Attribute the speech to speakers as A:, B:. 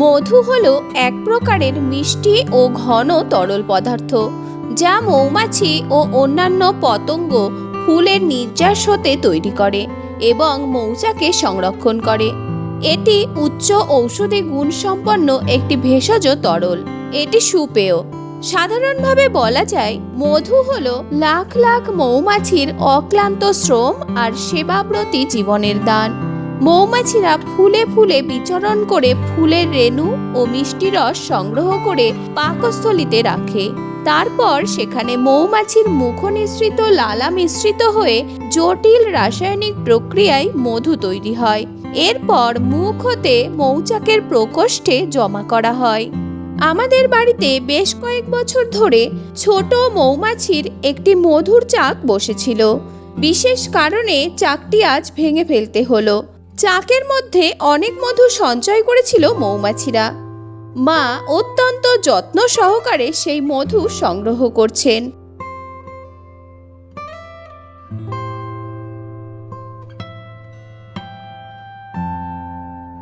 A: মধু হলো এক প্রকারের মিষ্টি ও ঘন তরল পদার্থ, যা মৌমাছি ও অন্যান্য পতঙ্গ ফুলের নির্যাস হতে তৈরি করে এবং মৌচাকে সংরক্ষণ করে। এটি উচ্চ ঔষধি গুণসম্পন্ন একটি ভেষজ তরল, এটি সুপেয়। সাধারণভাবে বলা যায়, মধু হল লাখ লাখ মৌমাছির অক্লান্ত শ্রম আর সেবাব্রতী জীবনের দান। মৌমাছিরা ফুলে ফুলে বিচরণ করে ফুলের রেণু ও মিষ্টি রস সংগ্রহ করে পাকস্থলিতে রাখে। তারপর সেখানে মৌমাছির মুখ নিঃসৃত লালা মিশ্রিত হয়ে জটিল রাসায়নিক প্রক্রিয়ায় মধু তৈরি হয়। এরপর মুখ হতে মৌচাকের প্রকোষ্ঠে জমা করা হয়। আমাদের বাড়িতে বেশ কয়েক বছর ধরে ছোট মৌমাছির একটি মধুর চাক বসেছিল। বিশেষ কারণে চাকটি আজ ভেঙে ফেলতে হলো। চাকের মধ্যে অনেক মধু সঞ্চয় করেছিল মৌমাছিরা। মা অত্যন্ত যত্ন সহকারে সেই মধু সংগ্রহ করছেন।